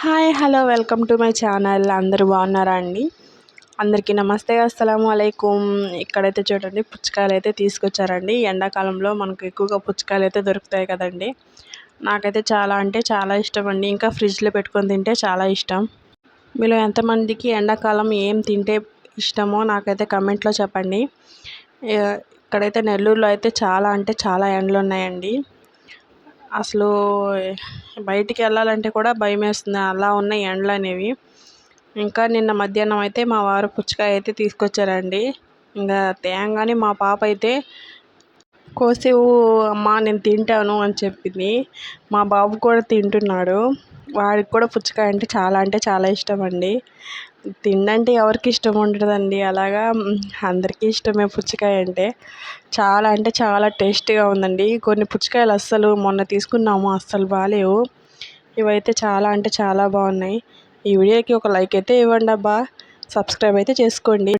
Hi hello welcome to my channel. అందరూ బాగున్నారా అండి? అందరికీ నమస్తే అస్సలము అలైకుం. ఇక్కడైతే చూడండి పుచ్చకాయలు అయితే తీసుకొచ్చారండి. ఎండాకాలంలో మనకు ఎక్కువగా పుచ్చకాయలు అయితే దొరుకుతాయి కదండి. నాకైతే చాలా అంటే చాలా ఇష్టం అండి. ఇంకా ఫ్రిడ్జ్లో పెట్టుకొని తింటే చాలా ఇష్టం. మీలో ఎంతమందికి ఎండాకాలం ఏం తింటే ఇష్టమో నాకైతే కమెంట్లో చెప్పండి. ఇక్కడైతే నెల్లూరులో అయితే చాలా అంటే చాలా ఎండలు ఉన్నాయండి అసలు బయటికి వెళ్ళాలంటే కూడా భయం వేస్తుంది అలా ఉన్నాయి ఎండలు అనేవి. ఇంకా నిన్న మధ్యాహ్నం అయితే మా వారు పుచ్చకాయ అయితే తీసుకొచ్చారండి. ఇంకా తేంగానే మా పాప అయితే కోసేవు అమ్మ నేను తింటాను అని చెప్పింది. మా బాబు కూడా తింటున్నాడు. వాడికి కూడా పుచ్చకాయ అంటే చాలా అంటే చాలా ఇష్టం అండి తిండంటే ఎవరికి ఇష్టం ఉండదండి. అలాగా అందరికీ ఇష్టమే పుచ్చకాయ అంటే. చాలా అంటే చాలా టేస్టీగా ఉందండి. కొన్ని పుచ్చకాయలు అస్సలు మొన్న తీసుకున్నాము అస్సలు బాగాలేవు ఇవైతే చాలా అంటే చాలా బాగున్నాయి. ఈ వీడియోకి ఒక లైక్ అయితే ఇవ్వండి అబ్బా సబ్స్క్రైబ్ అయితే చేసుకోండి.